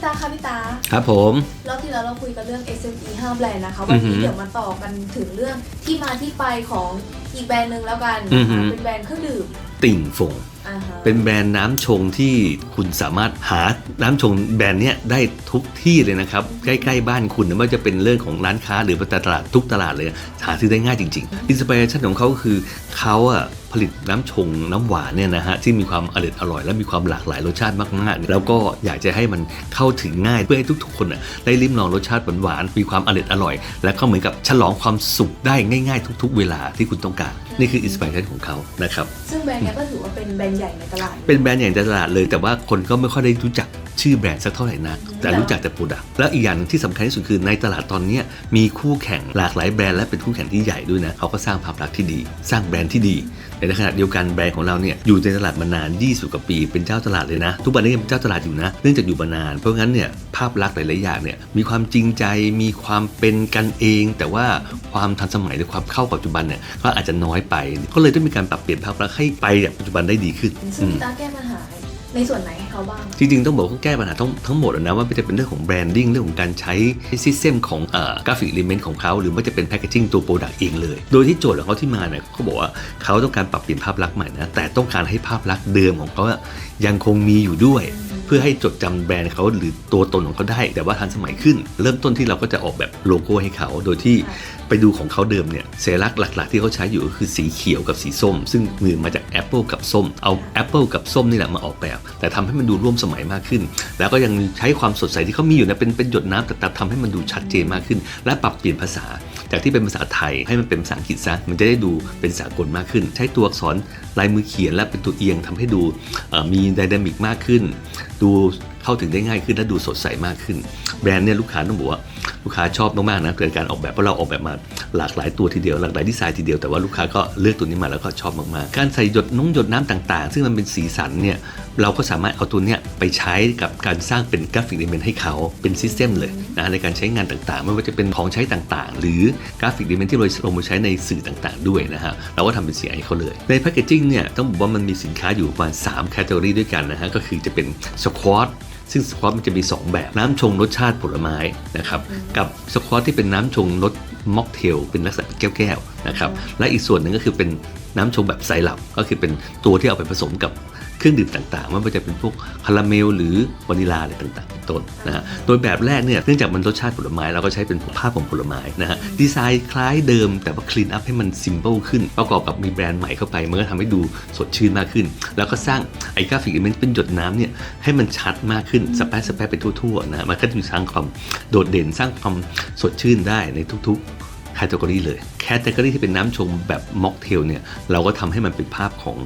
พี่ตาค่ะพี่ตาครับผมรอบที่แล้วเราคุยกันเรื่อง SME 5แบรนด์นะคะอืวันอหืนี้อเดี๋ยวมาต่อกันถึงเรื่องที่มาที่ไปของอีกแบรนด์หนึ่งแล้วกันอืนะอหืคะอเป็นแบรนด์เครื่องดื่มติ่งฟงอ่าฮะเป็นแบรนด์น้ำชงที่คุณสามารถหาน้ำชงแบรนด์เนี้ยได้ทุกที่เลยนะครับ ใกล้ ๆ บ้านคุณไม่ว่าจะเป็นเรื่องของร้านค้าหรือตลาดทุกตลาดเลย หาซื้อได้ง่ายจริงๆอินสปิเรชันของเขาก็คือเขาอะผลิตน้ำชงน้ำหวานเนี่ยนะฮะที่มีความอร่อยอร่อย และมีความหลากหลายรสชาติมากๆ แล้วก็อยากจะให้มันเข้าถึงง่ายเพื่อให้ทุกๆคนอะได้ลิ้มลองรสชาติหวานๆมีความอร่อยอร่อย และก็เหมือนกับฉลองความสุขได้ง่าย ๆ ทุก ๆ เวลาที่คุณต้องการ นี่คืออินสปิเรชันของเขานะครับซึ่งแบรนด์เนี้ยก็ถือว่าเป็นแบรนด์ใหญ่ในตลาดเป็นแบรนด์ใหญ่ในตลาดเลย แต่ว่าคนก็ไม่ค่อยได้รู้จัก ชื่อแบรนด์สักเท่าไหร่นักแต่รู้จักแต่โปรดักต์แล้วอีกอย่างที่สำคัญที่สุดคือในตลาดตอนเนี้ยมีคู่แข่งหลากหลายแบรนด์และเป็นคู่แข่งที่ใหญ่ด้วยนะเขาก็สร้างภาพลักษณ์ที่ดี สร้างแบรนด์ที่ดีแต่ในขณะเดียวกันแบรนด์ของเราเนี่ยอยู่ในตลาดมานาน 20 กว่าปี เป็นเจ้าตลาดเลยนะ ทุกวันนี้ยังเป็นเจ้าตลาดอยู่นะ เนื่องจากอยู่มานาน เพราะงั้นเนี่ยภาพลักษณ์หลาย ๆ อย่างเนี่ยมีความจริงใจมีความเป็นกันเอง แต่ว่าความทันสมัยหรือความเข้าปัจจุบันเนี่ยก็อาจจะน้อยไป ก็เลยต้องมีการปรับเปลี่ยนภาพลักษณ์ให้ไปแบบปัจจุบันได้ดีขึ้นซึ่งอืมพี่ตาแก้ปัญหา ในส่วนไหนให้เขาบ้าง จริงๆ ต้องบอกว่าแก้ปัญหาทั้งทั้งหมดนะว่าไม่จะเป็นเรื่องของแบรนดิ้งเรื่องของการใช้ซิสเต็มของกราฟิกอิเลเมนต์ของเขาหรือว่าจะเป็นแพคเกจิ้งตัวโปรดักต์เองเลย โดยที่โจทย์ของเขาที่มาเนี่ยเขาบอกว่าเขาต้องการปรับเปลี่ยนภาพลักษณ์ใหม่นะแต่ต้องการให้ภาพลักษณ์เดิมของเขาอะยังคงมีอยู่ด้วย พื่อให้จดจำแบรนด์เขาหรือตัวตนของเขาได้ แต่ว่าทันสมัยขึ้น เริ่มต้นที่เราก็จะออกแบบโลโก้ให้เขา โดยที่ค่ะไปดูของเขาเดิมเนี่ยสัญลักษณ์หลัก ๆ ที่เขาใช้อยู่ก็คือสีเขียวกับสีส้ม ซึ่งมือมาจากแอปเปิลกับส้ม เอาแอปเปิลกับส้มนี่แหละมาออกแบบ แต่ทำให้มันดูร่วมสมัยมากขึ้น แล้วก็ยังใช้ความสดใสที่เขามีอยู่นะเป็นเป็นหยดน้ำแต่แต่ทำให้มันดูชัดเจนมากขึ้น และปรับเปลี่ยนภาษา จากที่เป็นภาษาไทยให้มันเป็นภาษาอังกฤษซะมันจะได้ดูเป็นสากลมากขึ้น ใช้ตัวอักษรลายมือเขียนและเป็นตัวเอียงทำให้ดูเอ่อมีไดนามิกมากขึ้นดู เข้าถึงได้ง่ายขึ้นและดูสดใสมากขึ้น แบรนด์เนี่ยลูกค้าต้องบอกว่าลูกค้าชอบมากๆนะเกิดการออกแบบเพราะเราออกแบบมาหลากหลายตัวทีเดียวหลากหลายดีไซน์ทีเดียวแต่ว่าลูกค้าก็เลือกตัวนี้มาแล้วก็ชอบมากๆ การใส่หยดน้องหยดน้ำต่างๆ ซึ่งมันเป็นสีสันเนี่ยเราก็สามารถเอาตัวเนี้ยไปใช้กับการสร้างเป็นกราฟิกอิเมนต์ให้เขาเป็นซิสเต็มเลยนะในการใช้งานต่างๆ ไม่ว่าจะเป็นของใช้ต่างๆ หรือกราฟิกอิเมนต์ที่เราลงมาใช้ในสื่อต่างๆ ด้วยนะฮะเราก็ทำเป็นสีให้เขาเลยในแพคเกจิ้งเนี่ยต้องบอกว่ามันมีสินค้าอยู่ประมาณ3แคตตา o r y ด้วยกันนะฮะก็คือจะเป็นสควอต ซึ่งสควอตมันจะมี 2 แบบน้ำชงรสชาติผลไม้นะครับกับสควอตที่เป็นน้ำชงรสม็อกเทลเป็นลักษณะเป็นแก้วๆนะครับและอีกส่วนหนึ่งก็คือเป็น น้ำชงแบบไซรัปก็คือเป็นตัวที่เอาไปผสมกับเครื่องดื่มต่างๆ ไม่ว่าจะเป็นพวกคาราเมลหรือวานิลาอะไรต่างๆ เป็นต้นนะฮะ โดยแบบแรกเนี่ยเนื่องจากมันรสชาติผลไม้เราก็ใช้เป็นภาพของผลไม้นะฮะ ดีไซน์คล้ายเดิมแต่ว่าคลีนอัพให้มันซิมเ l ิลขึ้น ประกอบกับมีแบรนด์ใหม่เข้าไป มันก็ทำให้ดูสดชื่นมากขึ้น แล้วก็สร้างไอ้กราฟิกอิเมนต์เป็นหยดน้ำเนี่ยให้มันชัดมากขึ้นสเปซสเปซไปทั่วๆนะมันก็จะสร้างความโดดเด่นสร้างความสดชื่นได้ในทุก ๆ คตตากรีเลยแคตตากรีที่เป็นน้ำชงแบบม็อกเทลเนี่ยเราก็ทำให้มันเป็นภาพของ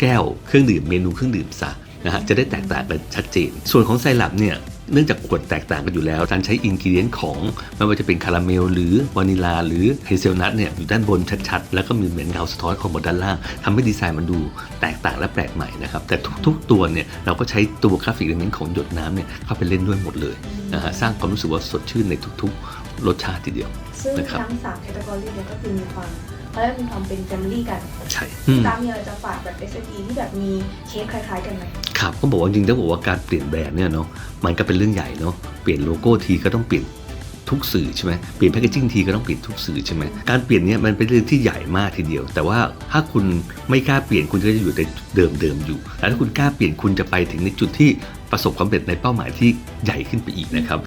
แก้วเครื่องดื่มเมนูเครื่องดื่มซะนะฮะจะได้แตกต่างกันชัดเจน ส่วนของไซรัปเนี่ยเนื่องจากขวดแตกต่างกันอยู่แล้ว การใช้อินกิเดียนของไม่ว่าจะเป็นคาราเมล หรือวานิลา หรือเฮเซลนัทเนี่ยอยู่ด้านบนชัดๆ แล้วก็มีเหมือนเงาสะท้อนของบนด้านล่างทำให้ดีไซน์มันดูแตกต่างและแปลกใหม่นะครับ แต่ทุกๆตัวเนี่ยเราก็ใช้ตัวกราฟิกอิเลเมนต์ของหยดน้ำเนี่ยเข้าไปเล่นด้วยหมดเลยนะฮะสร้างความรู้สึกว่าสดชื่นในทุกๆ รสชาติทีเดียว ซึ่งนะครับ ทั้งสามแคตตา o r y เนี่ยก็คือมีความเขาเรียกว่ามีความเป็น family กันใช่อืม ตามมีอะไรจะฝากแบบ SME ที่แบบมีเคสคล้ายๆกันไหม ครับก็บอกว่าจริงๆต้องบอกว่าการเปลี่ยนแบรนด์เนี่ยเนาะมันก็เป็นเรื่องใหญ่เนาะเปลี่ยนโลโก้ทีก็ต้องเปลี่ยนทุกสื่อใช่ไหมเปลี่ยนแพคเกจิ้งทีก็ต้องเปลี่ยนทุกสื่อใช่ไหมการเปลี่ยนเนี่ยมันเป็นเรื่องที่ใหญ่มากทีเดียว แต่ว่าถ้าคุณไม่กล้าเปลี่ยนคุณก็จะอยู่ในเดิมเดิมๆอยู่แต่ถ้าคุณกล้าเปลี่ยนคุณจะไปถึงในจุดที่ประสบความสำเร็จในเป้าหมายที่ใหญ่ขึ้นไปอีกนะครับ